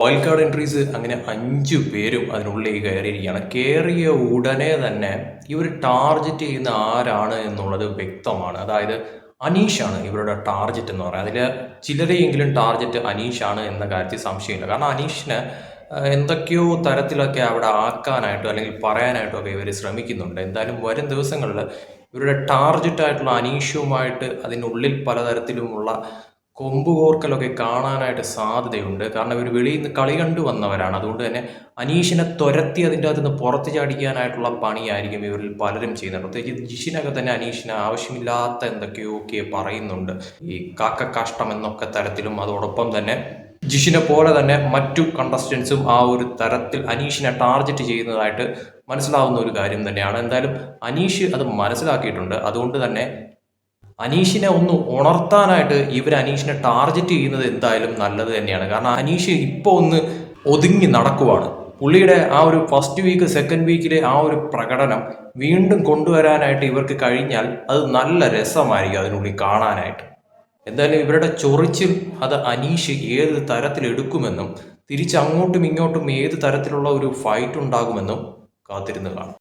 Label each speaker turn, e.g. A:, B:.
A: Wild card entries അങ്ങനെ അഞ്ച് പേരും അതിനുള്ളിൽ കയറിയിരിക്കുകയാണ്. കയറിയ ഉടനെ തന്നെ ഇവർ ടാർജറ്റ് ചെയ്യുന്ന ആരാണ് എന്നുള്ളത് വ്യക്തമാണ്. അതായത് അനീഷാണ് ഇവരുടെ ടാർജറ്റ് എന്ന് പറയുന്നത്. അതിൽ ചിലരെയെങ്കിലും ടാർഗറ്റ് അനീഷാണ് എന്ന കാര്യത്തിൽ സംശയമില്ല. കാരണം അനീഷിന് എന്തൊക്കെയോ തരത്തിലൊക്കെ അവിടെ ആക്കാനായിട്ടോ അല്ലെങ്കിൽ പറയാനായിട്ടോ ഒക്കെ ഇവർ ശ്രമിക്കുന്നുണ്ട്. എന്തായാലും വരും ദിവസങ്ങളിൽ ഇവരുടെ ടാർജറ്റായിട്ടുള്ള അനീഷുമായിട്ട് അതിനുള്ളിൽ പലതരത്തിലുമുള്ള കൊമ്പ് കോർക്കലൊക്കെ കാണാനായിട്ട് സാധ്യതയുണ്ട്. കാരണം ഇവർ വെളിയിൽ നിന്ന് കളി കണ്ടു വന്നവരാണ്. അതുകൊണ്ട് തന്നെ അനീഷിനെ തുരത്തി അതിന്റെ അകത്ത് നിന്ന് പുറത്ത് ചാടിക്കാനായിട്ടുള്ള പണിയായിരിക്കും ഇവരിൽ പലരും ചെയ്യുന്നത്. പ്രത്യേകിച്ച് ജിഷിനൊക്കെ തന്നെ അനീഷിനെ ആവശ്യമില്ലാത്ത എന്തൊക്കെയോ ഒക്കെ പറയുന്നുണ്ട്. ഈ കാക്ക കാഷ്ടം എന്നൊക്കെ തരത്തിലും അതോടൊപ്പം തന്നെ ജിഷിനെ പോലെ തന്നെ മറ്റു കണ്ടസ്റ്റൻസും ആ ഒരു തരത്തിൽ അനീഷിനെ ടാർഗറ്റ് ചെയ്യുന്നതായിട്ട് മനസ്സിലാവുന്ന ഒരു കാര്യം തന്നെയാണ്. എന്തായാലും അനീഷ് അത് മനസ്സിലാക്കിയിട്ടുണ്ട്. അതുകൊണ്ട് തന്നെ അനീഷിനെ ഒന്ന് ഉണർത്താനായിട്ട് ഇവർ അനീഷിനെ ടാർഗറ്റ് ചെയ്യുന്നത് എന്തായാലും നല്ലത് തന്നെയാണ്. കാരണം അനീഷ് ഇപ്പോൾ ഒന്ന് ഒതുങ്ങി നടക്കുവാണ്. പുള്ളിയുടെ ആ ഒരു ഫസ്റ്റ് വീക്ക് സെക്കൻഡ് വീക്കിലെ ആ ഒരു പ്രകടനം വീണ്ടും കൊണ്ടുവരാനായിട്ട് ഇവർക്ക് കഴിഞ്ഞാൽ അത് നല്ല രസമായിരിക്കും അതിനുള്ളിൽ കാണാനായിട്ട്. എന്തായാലും ഇവരുടെ ചൊറിച്ചിൽ അത് അനീഷ് ഏത് തരത്തിലെടുക്കുമെന്നും തിരിച്ചങ്ങോട്ടും ഇങ്ങോട്ടും ഏത് തരത്തിലുള്ള ഒരു ഫൈറ്റ് ഉണ്ടാകുമെന്നും കാത്തിരുന്ന് കാണാം.